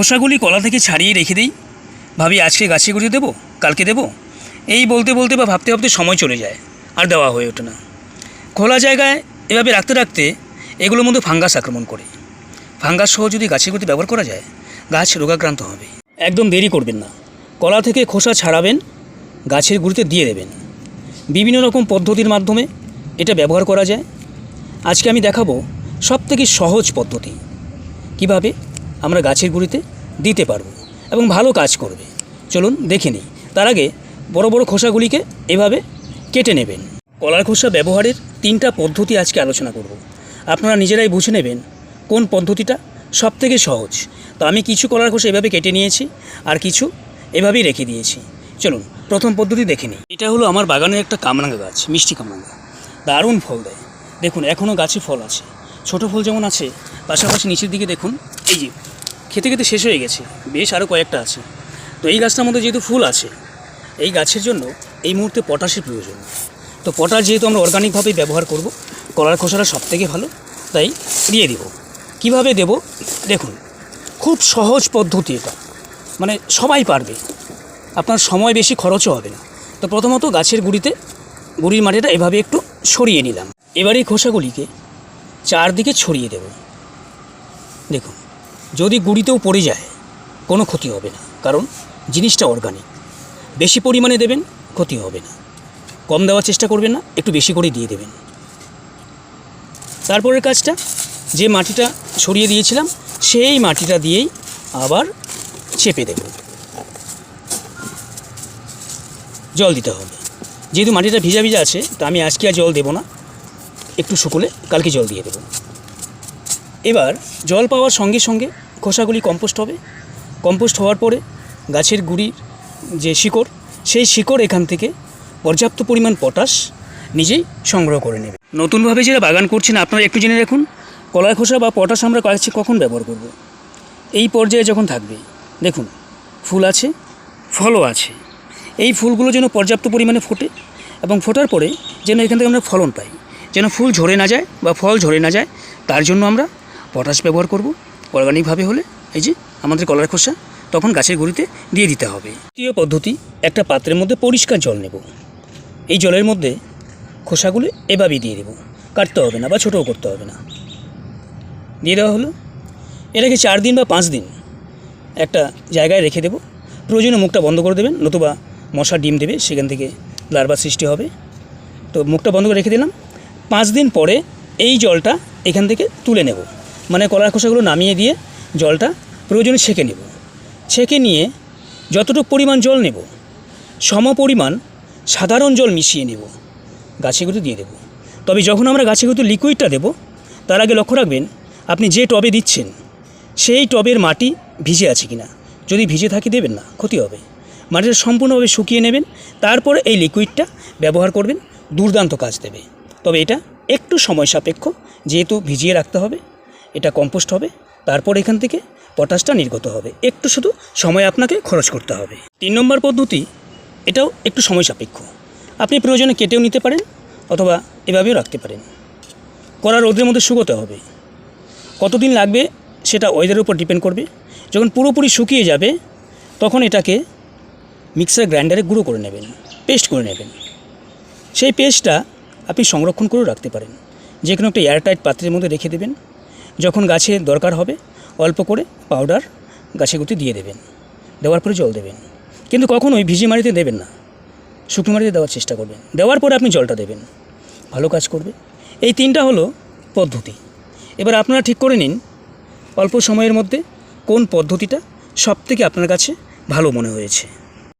খোসাগুলি কলা থেকে ছাড়িয়ে রেখে দিই। ভাবি, আজকে গাছে গুঁড়িয়ে দেবো? কালকে দেবো? এই বলতে বলতে বা ভাবতে ভাবতে সময় চলে যায়, আর দেওয়া হয়ে ওঠে না। খোলা জায়গায় এভাবে রাখতে রাখতে এগুলোর মধ্যে ফাঙ্গাস আক্রমণ করে। ফাঙ্গাস সহ যদি গাছের গুঁড়িতে ব্যবহার করা যায়, গাছ রোগাক্রান্ত হবে। একদম দেরি করবেন না। কলা থেকে খোসা ছাড়াবেন, গাছের গুঁড়িতে দিয়ে দেবেন। বিভিন্ন রকম পদ্ধতির মাধ্যমে এটা ব্যবহার করা যায়। আজকে আমি দেখাবো সব থেকে সহজ পদ্ধতি। কীভাবে? আমরা গাছের গুঁড়িতে দিতে পারব এবং ভালো কাজ করবে। চলুন দেখে নিই। তার আগে বড় বড় খোসাগুলিকে এভাবে কেটে নেবেন। কলার খোসা ব্যবহারের তিনটা পদ্ধতি আজকে আলোচনা করব। আপনারা নিজেরাই বুঝে নেবেন কোন পদ্ধতিটা সব থেকে সহজ। তো আমি কিছু কলার খোসা এভাবে কেটে নিয়েছি আর কিছু এভাবেই রেখে দিয়েছি। চলুন, প্রথম পদ্ধতি দেখে নিই। এটা হলো আমার বাগানের একটা কামরাঙ্গা গাছ, মিষ্টি কামরাঙ্গা। দারুণ ফল দেয়। দেখুন এখনও গাছে ফল আছে। ছোট ফল যেমন আছে, পাশাপাশি নিচের দিকে দেখুন, এই যে, খেতে খেতে শেষ হয়ে গেছে, বেশ আরও কয়েকটা আছে। তো এই গাছটার মধ্যে যেহেতু ফুল আছে, এই গাছের জন্য এই মুহূর্তে পটাশের প্রয়োজন। তো পটাশ যেহেতু আমরা অর্গানিকভাবেই ব্যবহার করব, কলার খোসাটা সব থেকে ভালো, তাই দিয়ে দেব। কীভাবে দেব? দেখুন, খুব সহজ পদ্ধতি এটা। মানে সবাই পারবে। আপনার সময় বেশি খরচও হবে না। তো প্রথমত গাছের গুঁড়িতে, গুঁড়ির মাটিটা এভাবে একটু সরিয়ে নিলাম। এবার এই খোসাগুলিকে চারদিকে ছড়িয়ে দেব। দেখুন, যদি গুঁড়িতেও পড়ে যায়, কোনো ক্ষতি হবে না, কারণ জিনিসটা অর্গানিক বেশি পরিমাণে দেবেন, ক্ষতি হবে না। কম দেওয়ার চেষ্টা করবেন না, একটু বেশি করে দিয়ে দেবেন। তারপরের কাজটা, যে মাটিটা সরিয়ে দিয়েছিলাম, সেই মাটিটা দিয়েই আবার চেপে দেব। জল দিতে হবে। যেহেতু মাটিটা ভিজা ভিজা আছে, তা আমি আজকে আর জল দেবো না। একটু শুকোলে কালকে জল দিয়ে দেবো। এবার জল পাওয়ার সঙ্গে সঙ্গে খোসাগুলি কম্পোস্ট হবে। কম্পোস্ট হওয়ার পরে গাছের গুঁড়ির যে শিকড়, সেই শিকড় এখান থেকে পর্যাপ্ত পরিমাণ পটাশ নিজেই সংগ্রহ করে নেবে। নতুনভাবে যারা বাগান করছেন, আপনারা একটু জেনে রাখুন, কলার খোসা বা পটাশ আমরা গাছে কখন ব্যবহার করব। এই পর্যায়ে যখন থাকবে, দেখুন, ফুল আছে, ফলও আছে। এই ফুলগুলো যেন পর্যাপ্ত পরিমাণে ফোটে এবং ফোটার পরে যেন এখান থেকে আমরা ফলন পাই। যেন ফুল ঝরে না যায় বা ফল ঝরে না যায়, তার জন্য আমরা পটাশ ব্যবহার করব। অর্গানিকভাবে হলে এই যে আমাদের কলার খোসা, তখন গাছের গুঁড়িতে দিয়ে দিতে হবে। তৃতীয় পদ্ধতি, একটা পাত্রের মধ্যে পরিষ্কার জল নেব। এই জলের মধ্যে খোসাগুলো এভাবেই দিয়ে দেবো। কাটতে হবে না বা ছোটও করতে হবে না। দিয়ে দেওয়া হলো। এটাকে চার দিন বা পাঁচ দিন একটা জায়গায় রেখে দেবো। প্রয়োজনে মুখটা বন্ধ করে দেবেন, নতুবা মশা ডিম দেবে, সেখান থেকে লার্ভা সৃষ্টি হবে। তো মুখটা বন্ধ করে রেখে দিলাম। পাঁচ দিন পরে এই জলটা এখান থেকে তুলে নেব। মানে কলার খোসাগুলো নামিয়ে দিয়ে জলটা প্রয়োজনে ছেঁকে নেব। ছেঁকে নিয়ে যতটুকু পরিমাণ জল নেব, সম পরিমাণ সাধারণ জল মিশিয়ে নেব গাছেগুলো দিয়ে দেবো। তবে যখন আমরা গাছেগুলো লিকুইডটা দেব, তার আগে লক্ষ্য রাখবেন, আপনি যে টবে দিচ্ছেন, সেই টবের মাটি ভিজে আছে কিনা। যদি ভিজে থাকে দেবেন না, ক্ষতি হবে। মাটিটা সম্পূর্ণভাবে শুকিয়ে নেবেন, তারপরে এই লিকুইডটা ব্যবহার করবেন, দুর্দান্ত কাজ দেবে। তবে এটা একটু সময় সাপেক্ষ। যেহেতু ভিজিয়ে রাখতে হবে, এটা কম্পোস্ট হবে, তারপর এখান থেকে পটাশটা নির্গত হবে। একটু শুধু সময় আপনাকে খরচ করতে হবে। তিন নম্বর পদ্ধতি, এটাও একটু সময় সাপেক্ষ। আপনি প্রয়োজনে কেটেও নিতে পারেন অথবা এভাবেও রাখতে পারেন। কড়া রোদের মধ্যে শুকোতে হবে। কতদিন লাগবে সেটা ওয়েদারের উপর ডিপেন্ড করবে। যখন পুরোপুরি শুকিয়ে যাবে, তখন এটাকে মিক্সার গ্রাইন্ডারে গুঁড়ো করে নেবেন পেস্ট করে নেবেন। সেই পেস্টটা আপনি সংরক্ষণ করেও রাখতে পারেন। যে কোনো একটা এয়ারটাইট পাত্রের মধ্যে রেখে দেবেন। যখন গাছে দরকার হবে, অল্প করে পাউডার গাছে গুঁতে দিয়ে দেবেন। দেওয়ার পরে জল দেবেন। কিন্তু কখনোই ভিজে মাটিতে দেবেন না। শুকনো মাটিতে দেওয়ার চেষ্টা করবেন। দেওয়ার পরে আপনি জলটা দেবেন। ভালো কাজ করবে। এই তিনটা হলো পদ্ধতি। এবার আপনারা ঠিক করে নিন, অল্প সময়ের মধ্যে কোন পদ্ধতিটা সব থেকে আপনার কাছে ভালো মনে হয়েছে।